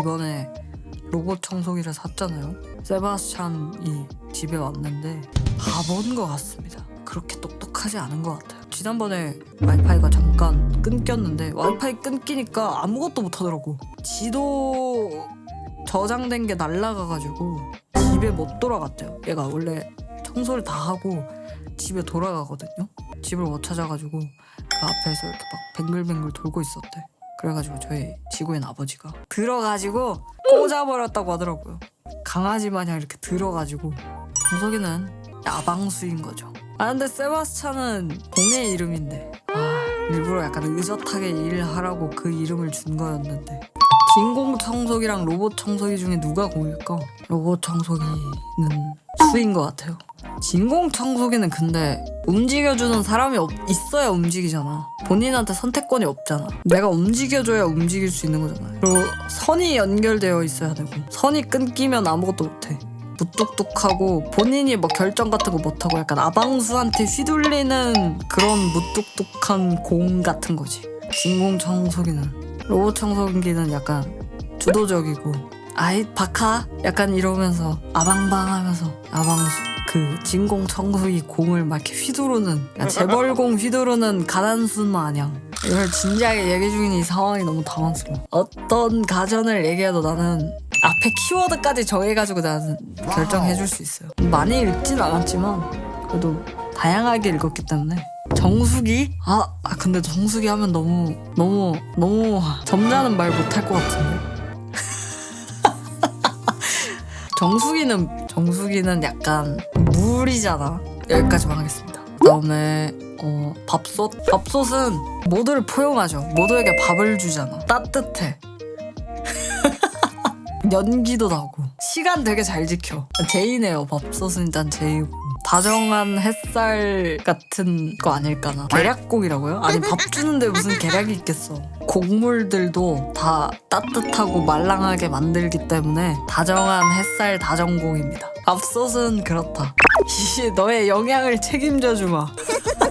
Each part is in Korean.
이번에 로봇 청소기를 샀잖아요. 세바스찬이 집에 왔는데 바본 것 같습니다. 그렇게 똑똑하지 않은 것 같아요. 지난번에 와이파이가 잠깐 끊겼는데 와이파이 끊기니까 아무것도 못하더라고. 지도 저장된 게 날라가가지고 집에 못 돌아갔대요. 얘가 원래 청소를 다 하고 집에 돌아가거든요. 집을 못 찾아가지고 그 앞에서 이렇게 막 뱅글뱅글 돌고 있었대. 그래가지고 저희 지구인 아버지가 들어가지고 꽂아버렸다고 하더라고요. 강아지 마냥 이렇게 들어가지고 정석이는 야방수인 거죠. 아 근데 세바스찬은 공의 이름인데 아 일부러 약간 의젓하게 일하라고 그 이름을 준 거였는데 진공 청소기랑 로봇 청소기 중에 누가 공일까? 로봇 청소기는 수인 것 같아요. 진공 청소기는 근데 움직여주는 사람이 없- 있어야 움직이잖아. 본인한테 선택권이 없잖아. 내가 움직여줘야 움직일 수 있는 거잖아. 그리고 선이 연결되어 있어야 되고 선이 끊기면 아무것도 못해. 무뚝뚝하고 본인이 뭐 결정 같은 거 못하고 약간 아방수한테 휘둘리는 그런 무뚝뚝한 공 같은 거지. 진공 청소기는 로봇 청소기는 약간 주도적이고 아이 바카 약간 이러면서 아방방하면서 아방수 그 진공 청소기 공을 막 이렇게 휘두르는 재벌공 휘두르는 가난순 마냥. 이걸 진지하게 얘기 중인 이 상황이 너무 당황스러워. 어떤 가전을 얘기해도 나는 앞에 키워드까지 정해가지고 나는 결정해줄 수 있어요. 많이 읽진 않았지만 그래도 다양하게 읽었기 때문에. 정수기? 아, 아 근데 정수기 하면 너무 너무 너무 점잖은 말 못할 것 같은데 정수기는 정수기는 약간 물이잖아. 여기까지만 하겠습니다. 그다음에 어, 밥솥 밥솥은 모두를 포용하죠. 모두에게 밥을 주잖아. 따뜻해. 연기도 나고 시간 되게 잘 지켜. 제이네요. 밥솥은 일단 제이고. 다정한 햇살 같은 거 아닐까나. 계략국이라고요? 아니 밥 주는데 무슨 계략이 있겠어. 곡물들도 다 따뜻하고 말랑하게 만들기 때문에 다정한 햇살 다정공입니다. 밥솥은 그렇다. 이씨 너의 영양을 책임져 주마.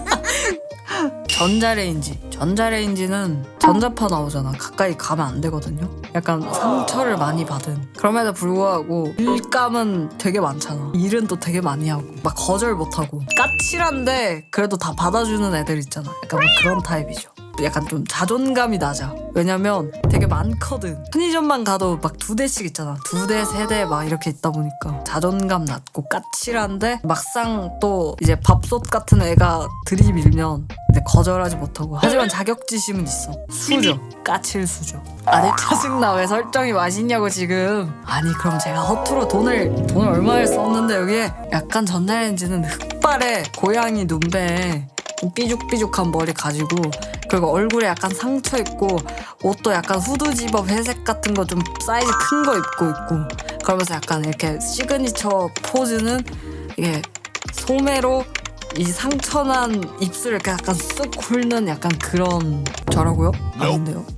전자레인지. 전자레인지는 전자파 나오잖아. 가까이 가면 안 되거든요. 약간 상처를 많이 받은. 그럼에도 불구하고 일감은 되게 많잖아. 일은 또 되게 많이 하고. 막 거절 못 하고. 까칠한데 그래도 다 받아주는 애들 있잖아. 약간 뭐 그런 타입이죠. 약간 좀 자존감이 낮아. 왜냐면 되게 많거든. 편의점만 가도 막 두 대씩 있잖아. 두 대, 세 대 막 이렇게 있다 보니까 자존감 낮고 까칠한데 막상 또 이제 밥솥 같은 애가 들이밀면 이제 거절하지 못하고 하지만 자격지심은 있어. 수저. 까칠 수저. 아니 짜증나 왜 설정이 맛있냐고 지금. 아니 그럼 제가 허투루 돈을 돈을 얼마를 썼는데 여기에 약간 전자레인지는 흑발에 고양이 눈배에 삐죽삐죽한 머리 가지고 그리고 얼굴에 약간 상처 있고 옷도 약간 후드 집업 회색 같은 거 좀 사이즈 큰 거 입고 있고 그러면서 약간 이렇게 시그니처 포즈는 이게 소매로 이 상처난 입술을 이렇게 약간 쓱 훑는 약간 그런 저라고요? 아닌데요.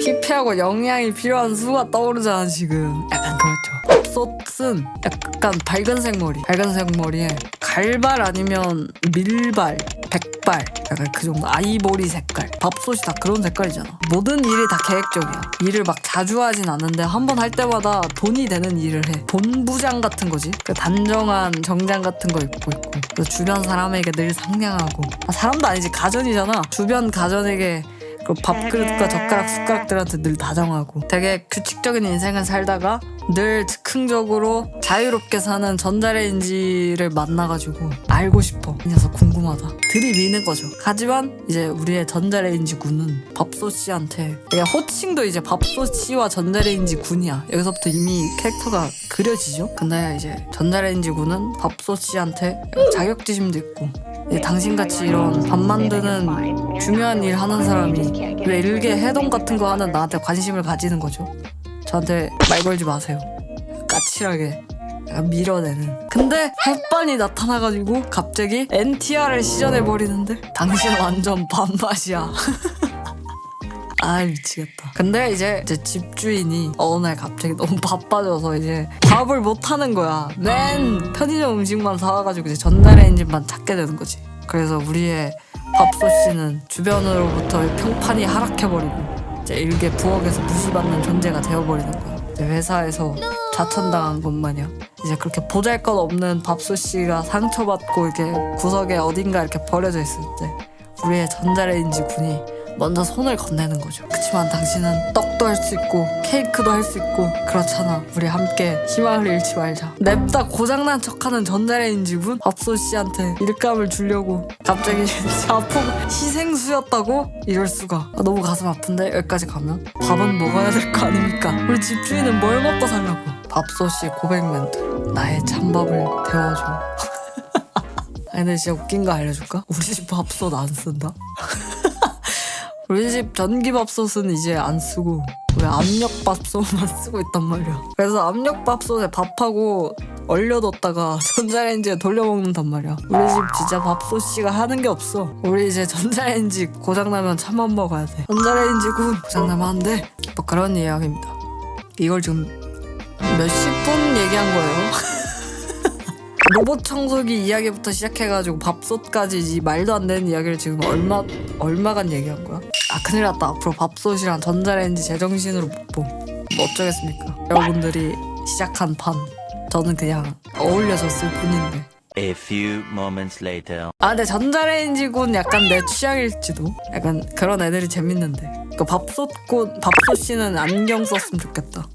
피폐하고 영양이 필요한 수가 떠오르잖아 지금. 약간 그렇죠. 밥솥은 약간 밝은색 머리. 밝은색 머리에 갈발 아니면 밀발 백발 약간 그 정도. 아이보리 색깔. 밥솥이 다 그런 색깔이잖아. 모든 일이 다 계획적이야. 일을 막 자주 하진 않는데 한 번 할 때마다 돈이 되는 일을 해. 본부장 같은 거지. 그 단정한 정장 같은 거 입고 있고. 그래서 주변 사람에게 늘 상냥하고. 아, 사람도 아니지. 가전이잖아. 주변 가전에게 그 밥그릇과 젓가락 숟가락들한테 늘 다정하고. 되게 규칙적인 인생을 살다가 늘 즉흥적으로 자유롭게 사는 전자레인지를 만나가지고 알고 싶어. 이 녀석 궁금하다. 들이미는 거죠. 하지만 이제 우리의 전자레인지 군은 밥솥 씨한테 이게 호칭도 이제 밥솥 씨와 전자레인지 군이야. 여기서부터 이미 캐릭터가 그려지죠? 근데 이제 전자레인지 군은 밥솥 씨한테 자격지심도 있고 예, 당신같이 이런 밥 만드는 중요한 일 하는 사람이 왜 일개 해동 같은 거 하는 나한테 관심을 가지는 거죠? 저한테 말 걸지 마세요. 까칠하게 밀어내는. 근데 햇반이 나타나가지고 갑자기 NTR을 시전해 버리는데 당신 완전 밥맛이야. 아 미치겠다. 근데 이제 이제 집주인이 어느 날 갑자기 너무 바빠져서 이제 밥을 못 하는 거야. 맨 편의점 음식만 사와가지고 이제 전자레인지만 찾게 되는 거지. 그래서 우리의 밥솥 씨는 주변으로부터 평판이 하락해버리고 이 제 일개 부엌에서 무시받는 존재가 되어버리는 거야. 회사에서 자천당한 것 마냥 이제 그렇게 보잘 것 없는 밥솥 씨가 상처받고 이렇게 구석에 어딘가 이렇게 버려져 있을 때 우리의 전자레인지 군이 먼저 손을 건네는 거죠. 그치만 당신은 떡도 할 수 있고 케이크도 할 수 있고 그렇잖아. 우리 함께 희망을 잃지 말자. 냅다 고장난 척하는 전자레인지 군 밥솥 씨한테 일감을 주려고 갑자기 자폭 희생수였다고? 이럴 수가. 아, 너무 가슴 아픈데 여기까지 가면 밥은 먹어야 될 거 아닙니까? 우리 집주인은 뭘 먹고 살라고? 밥솥 씨 고백 멘트. 나의 찬밥을 데워줘. 아니 근데 진짜 웃긴 거 알려줄까? 우리 집 밥솥 안 쓴다. 우리 집 전기밥솥은 이제 안 쓰고 왜 압력밥솥만 쓰고 있단 말이야. 그래서 압력밥솥에 밥하고 얼려뒀다가 전자레인지에 돌려먹는단 말이야. 우리 집 진짜 밥솥씨가 하는 게 없어. 우리 이제 전자레인지 고장나면 차만 먹어야 돼. 전자레인지군 고장나면 안 돼. 뭐 그런 이야기입니다. 이걸 지금 몇십 분 얘기한 거예요. 로봇 청소기 이야기부터 시작해가지고 밥솥까지 이 말도 안 되는 이야기를 지금 얼마 얼마간 얘기한 거야? 아 큰일 났다. 앞으로 밥솥이랑 전자레인지 제정신으로 못 봄. 뭐 어쩌겠습니까? 여러분들이 시작한 판 저는 그냥 어울려졌을 뿐인데. A few moments later. 아 근데 전자레인지군 약간 내 취향일지도 약간 그런 애들이 재밌는데 그 밥솥군 밥솥 씨는 안경 썼으면 좋겠다